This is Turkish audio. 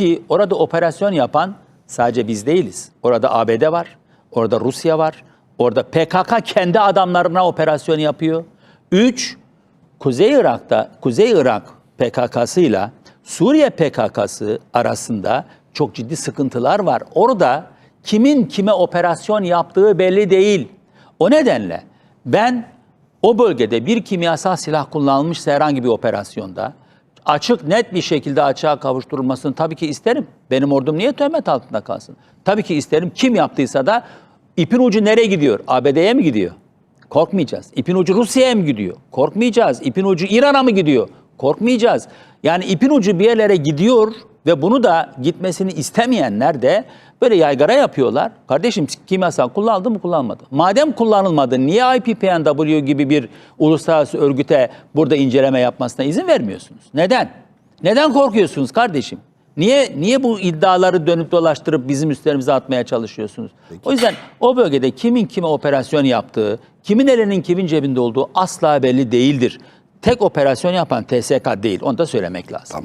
ki orada operasyon yapan sadece biz değiliz. Orada ABD var, orada Rusya var, orada PKK kendi adamlarına operasyon yapıyor. Üç, Kuzey Irak'ta, Kuzey Irak PKK'sıyla Suriye PKK'sı arasında çok ciddi sıkıntılar var. Orada kimin kime operasyon yaptığı belli değil. O nedenle ben o bölgede bir kimyasal silah kullanılmışsa herhangi bir operasyonda açık net bir şekilde açığa kavuşturulmasını tabii ki isterim. Benim ordum niye töhmet altında kalsın? Tabii ki isterim. Kim yaptıysa da ipin ucu nereye gidiyor? ABD'ye mi gidiyor? Korkmayacağız. İpin ucu Rusya'ya mı gidiyor? Korkmayacağız. İpin ucu İran'a mı gidiyor? Korkmayacağız. Yani ipin ucu bir yerlere gidiyor ve bunu da gitmesini istemeyenler de böyle yaygara yapıyorlar. Kardeşim kimyasal kullanıldı mı kullanmadı? Madem kullanılmadı niye IPPNW gibi bir uluslararası örgüte burada inceleme yapmasına izin vermiyorsunuz? Neden? Neden korkuyorsunuz kardeşim? Niye niye bu iddiaları dönüp dolaştırıp bizim üstlerimize atmaya çalışıyorsunuz? O yüzden o bölgede kimin kime operasyon yaptığı, kimin elinin kimin cebinde olduğu asla belli değildir. Tek operasyon yapan TSK değil. Onu da söylemek lazım. Tamam.